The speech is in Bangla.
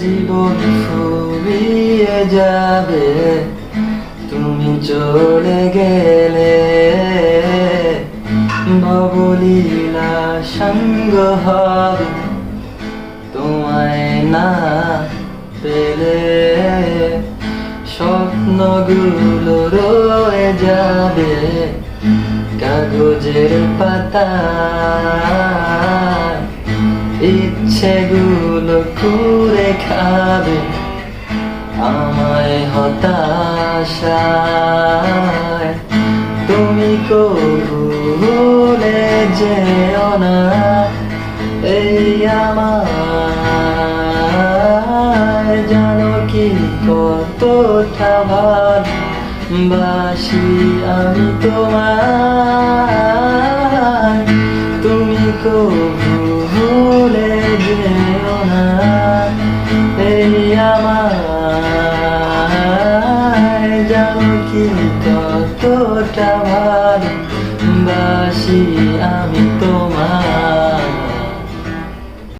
জীবন ফুরিয়ে যাবে, তুমি চলে গেলে ভবলীলা সঙ্গ হবে, তোমায় না পেলে স্বপ্নগুলো রয়ে যাবে, কাগজের পাতা ইচ্ছেগুলো হতাশায়। তুমি কবু ভুলে যেও না, এই আমার। জানো কি কতটা ভালোবাসি আমি তোমার তুমি কবু জানো কি কতটা ভালোবাসি আমি।